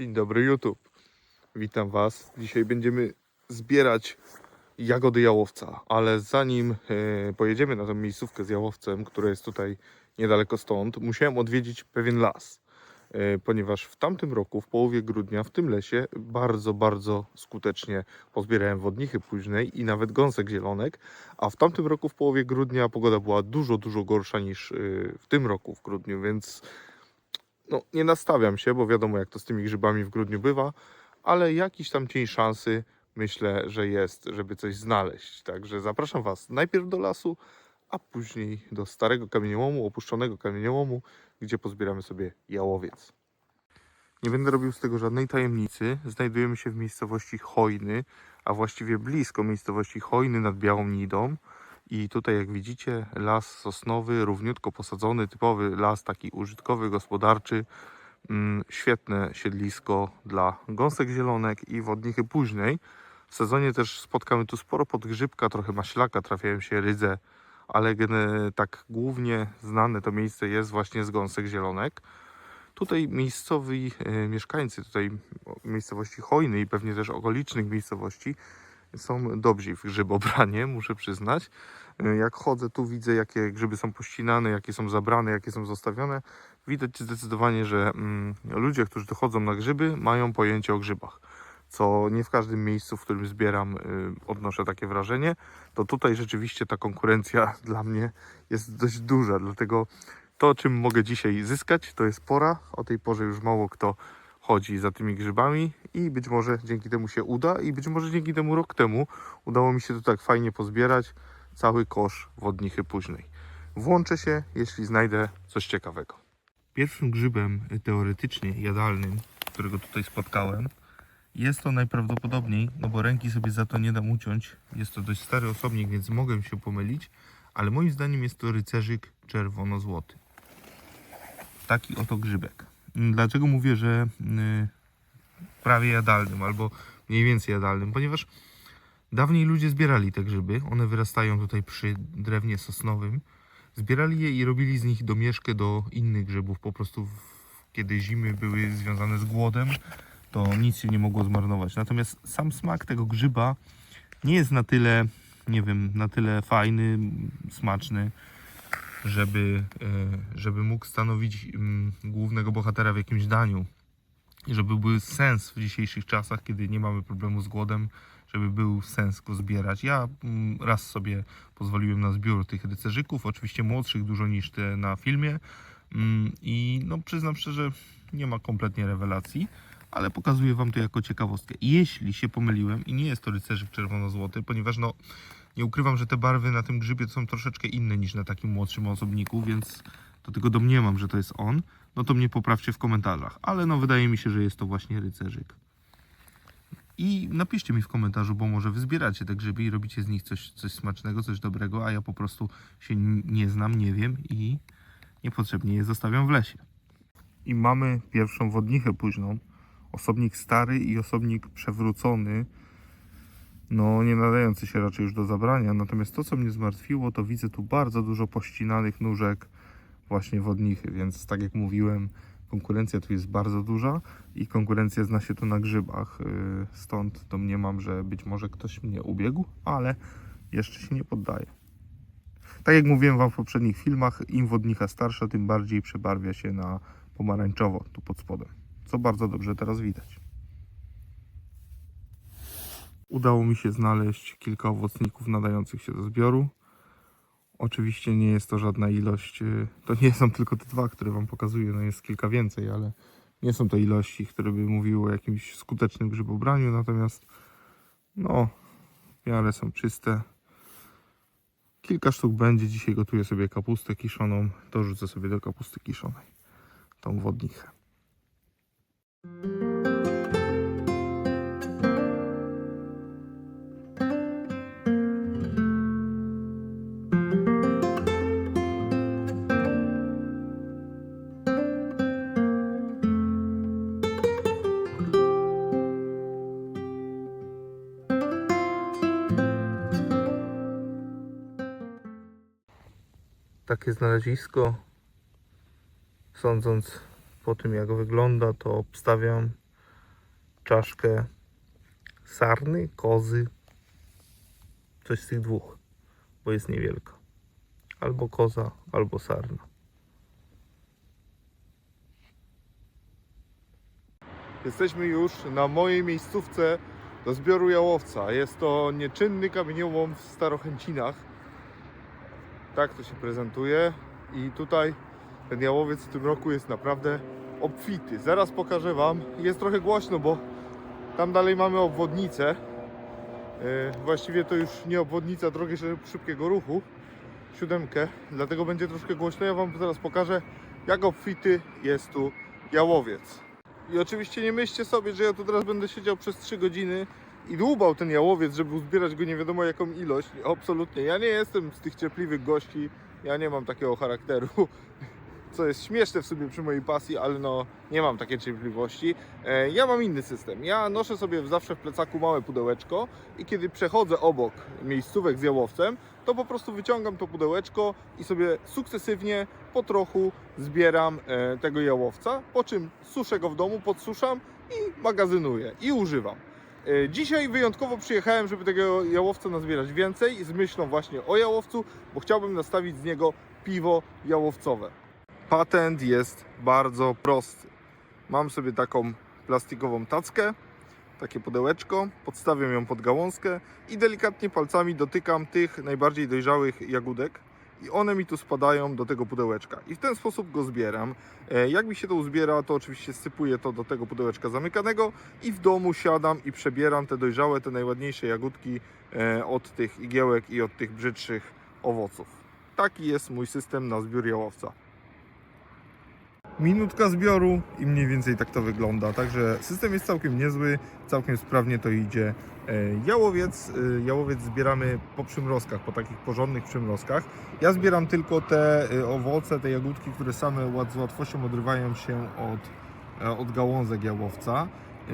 Dzień dobry YouTube. Witam Was. Dzisiaj będziemy zbierać jagody jałowca, ale zanim e, pojedziemy na tę miejscówkę z jałowcem, która jest tutaj niedaleko stąd, musiałem odwiedzić pewien las. E, ponieważ w tamtym roku, w połowie grudnia, w tym lesie bardzo, bardzo skutecznie pozbierałem wodnichy późnej i nawet gąsek zielonek, a w tamtym roku, w połowie grudnia, pogoda była dużo, dużo gorsza niż e, w tym roku w grudniu, więc no, nie nastawiam się, bo wiadomo jak to z tymi grzybami w grudniu bywa, ale jakiś tam cień szansy myślę, że jest, żeby coś znaleźć. Także zapraszam Was najpierw do lasu, a później do starego kamieniołomu, opuszczonego kamieniołomu, gdzie pozbieramy sobie jałowiec. Nie będę robił z tego żadnej tajemnicy. Znajdujemy się w miejscowości Chojny, a właściwie blisko miejscowości Chojny nad Białą Nidą. I tutaj, jak widzicie, las sosnowy, równiutko posadzony, typowy las taki użytkowy, gospodarczy. Mm, świetne siedlisko dla gąsek zielonek i wodnichy późnej. W sezonie też spotkamy tu sporo podgrzybka, trochę maślaka, trafiają się rydze, ale tak głównie znane to miejsce jest właśnie z gąsek zielonek. Tutaj miejscowi e, mieszkańcy tutaj miejscowości Chojny i pewnie też okolicznych miejscowości są dobrzy w grzybobranie, muszę przyznać. E, Jak chodzę tu widzę jakie grzyby są pościnane, jakie są zabrane, jakie są zostawione. Widać zdecydowanie, że mm, ludzie, którzy tu chodzą na grzyby mają pojęcie o grzybach. Co nie w każdym miejscu, w którym zbieram, y, odnoszę takie wrażenie. To tutaj rzeczywiście ta konkurencja dla mnie jest dość duża, dlatego to, czym mogę dzisiaj zyskać, to jest pora. O tej porze już mało kto chodzi za tymi grzybami i być może dzięki temu się uda i być może dzięki temu rok temu udało mi się to tak fajnie pozbierać cały kosz wodnichy późnej. Włączę się, jeśli znajdę coś ciekawego. Pierwszym grzybem y, teoretycznie jadalnym, którego tutaj spotkałem, jest to najprawdopodobniej, no bo ręki sobie za to nie dam uciąć. Jest to dość stary osobnik, więc mogę się pomylić, ale moim zdaniem jest to rycerzyk czerwono-złoty. Taki oto grzybek. Dlaczego mówię, że y, prawie jadalnym albo mniej więcej jadalnym? Ponieważ dawniej ludzie zbierali te grzyby. One wyrastają tutaj przy drewnie sosnowym. Zbierali je i robili z nich domieszkę do innych grzybów. Po prostu kiedy zimy były związane z głodem, to nic się nie mogło zmarnować. Natomiast sam smak tego grzyba nie jest na tyle, nie wiem, na tyle fajny, smaczny, żeby, e, żeby mógł stanowić mm, głównego bohatera w jakimś daniu. I żeby był sens w dzisiejszych czasach, kiedy nie mamy problemu z głodem, żeby był sens go zbierać. Ja mm, raz sobie pozwoliłem na zbiór tych rycerzyków, oczywiście młodszych dużo niż te na filmie. Mm, I no przyznam szczerze, nie ma kompletnie rewelacji, ale pokazuję Wam to jako ciekawostkę. Jeśli się pomyliłem i nie jest to rycerzyk czerwono-złoty, ponieważ no nie ukrywam, że te barwy na tym grzybie są troszeczkę inne niż na takim młodszym osobniku, więc do tego domniemam, że to jest on, no to mnie poprawcie w komentarzach. Ale no wydaje mi się, że jest to właśnie rycerzyk. I napiszcie mi w komentarzu, bo może wy zbieracie te grzyby i robicie z nich coś, coś smacznego, coś dobrego, a ja po prostu się nie znam, nie wiem i niepotrzebnie je zostawiam w lesie. I mamy pierwszą wodnichę późną. Osobnik stary i osobnik przewrócony, no nie nadający się raczej już do zabrania. Natomiast to, co mnie zmartwiło, to widzę tu bardzo dużo pościnanych nóżek właśnie wodnichy, więc tak jak mówiłem, konkurencja tu jest bardzo duża i konkurencja zna się tu na grzybach. yy, Stąd domniemam, że być może ktoś mnie ubiegł, ale jeszcze się nie poddaje. Tak jak mówiłem Wam w poprzednich filmach, im wodnica starsza, tym bardziej przebarwia się na pomarańczowo tu pod spodem, co bardzo dobrze teraz widać. Udało mi się znaleźć kilka owocników nadających się do zbioru. Oczywiście nie jest to żadna ilość, y, to nie są tylko te dwa, które Wam pokazuję, no jest kilka więcej, ale nie są to ilości, które by mówiły o jakimś skutecznym grzybobraniu, natomiast no, w miarę są czyste. Kilka sztuk będzie, dzisiaj gotuję sobie kapustę kiszoną, dorzucę sobie do kapusty kiszonej tą wodnichę. Takie znalezisko, sądząc po tym jak wygląda, to obstawiam, czaszkę sarny, kozy, coś z tych dwóch, bo jest niewielka. Albo koza, albo sarna. Jesteśmy już na mojej miejscówce do zbioru jałowca. Jest to nieczynny kamieniołom w Starochęcinach. Tak to się prezentuje. I tutaj ten jałowiec w tym roku jest naprawdę obfity. Zaraz pokażę Wam. Jest trochę głośno, bo tam dalej mamy obwodnicę. Yy, Właściwie to już nie obwodnica drogi szyb- szybkiego ruchu, siódemkę, dlatego będzie troszkę głośno. Ja Wam zaraz pokażę, jak obfity jest tu jałowiec. I oczywiście nie myślcie sobie, że ja tu teraz będę siedział przez 3 godziny i dłubał ten jałowiec, żeby uzbierać go nie wiadomo jaką ilość. Absolutnie. Ja nie jestem z tych cierpliwych gości. Ja nie mam takiego charakteru. Co jest śmieszne w sobie przy mojej pasji, ale no nie mam takiej cierpliwości. E, ja mam inny system. Ja noszę sobie zawsze w plecaku małe pudełeczko i kiedy przechodzę obok miejscówek z jałowcem, to po prostu wyciągam to pudełeczko i sobie sukcesywnie, po trochu zbieram e, tego jałowca, po czym suszę go w domu, podsuszam i magazynuję i używam. E, Dzisiaj wyjątkowo przyjechałem, żeby tego jałowca nazbierać więcej z myślą właśnie o jałowcu, bo chciałbym nastawić z niego piwo jałowcowe. Patent jest bardzo prosty. Mam sobie taką plastikową tackę, takie pudełeczko, podstawiam ją pod gałązkę i delikatnie palcami dotykam tych najbardziej dojrzałych jagódek i one mi tu spadają do tego pudełeczka i w ten sposób go zbieram. E, Jak mi się to uzbiera, to oczywiście sypuję to do tego pudełeczka zamykanego i w domu siadam i przebieram te dojrzałe, te najładniejsze jagódki e, od tych igiełek i od tych brzydszych owoców. Taki jest mój system na zbiór jałowca. Minutka zbioru i mniej więcej tak to wygląda. Także system jest całkiem niezły, całkiem sprawnie to idzie. E, Jałowiec, e, jałowiec zbieramy po przymrozkach, po takich porządnych przymrozkach. Ja zbieram tylko te e, owoce, te jagódki, które same z łatwością odrywają się od, od gałązek jałowca. E,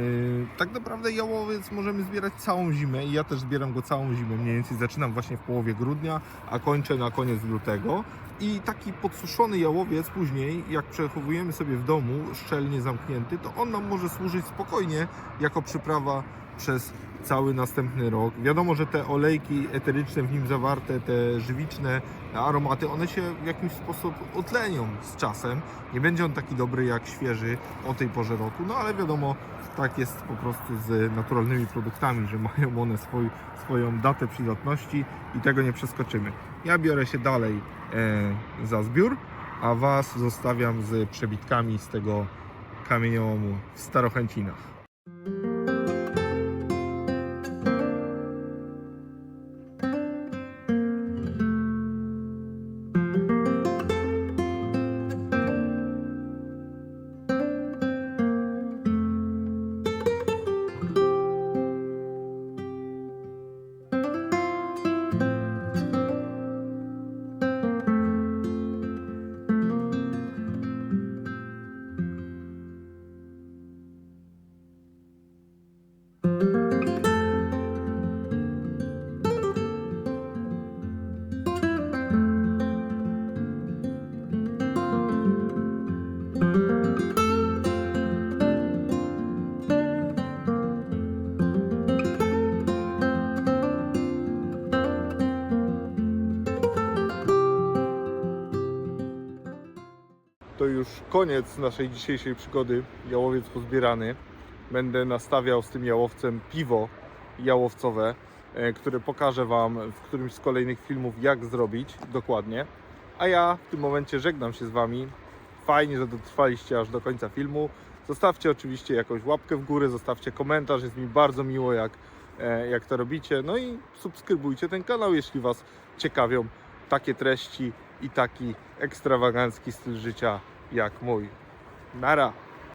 Tak naprawdę jałowiec możemy zbierać całą zimę i ja też zbieram go całą zimę. Mniej więcej zaczynam właśnie w połowie grudnia, a kończę na koniec lutego. I taki podsuszony jałowiec później, jak przechowujemy sobie w domu, szczelnie zamknięty, to on nam może służyć spokojnie jako przyprawa przez cały następny rok. Wiadomo, że te olejki eteryczne w nim zawarte, te żywiczne aromaty, one się w jakiś sposób otlenią z czasem. Nie będzie on taki dobry jak świeży o tej porze roku, no ale wiadomo, tak jest po prostu z naturalnymi produktami, że mają one swój, swoją datę przydatności i tego nie przeskoczymy. Ja biorę się dalej e, za zbiór, a Was zostawiam z przebitkami z tego kamieniołomu w Starochęcinach. To już koniec naszej dzisiejszej przygody. Jałowiec pozbierany. Będę nastawiał z tym jałowcem piwo jałowcowe, e, które pokażę Wam w którymś z kolejnych filmów, jak zrobić dokładnie. A ja w tym momencie żegnam się z Wami. Fajnie, że dotrwaliście aż do końca filmu. Zostawcie oczywiście jakąś łapkę w górę, zostawcie komentarz, jest mi bardzo miło, jak, e, jak to robicie. No i subskrybujcie ten kanał, jeśli Was ciekawią takie treści i taki ekstrawagancki styl życia jak mój. Nara!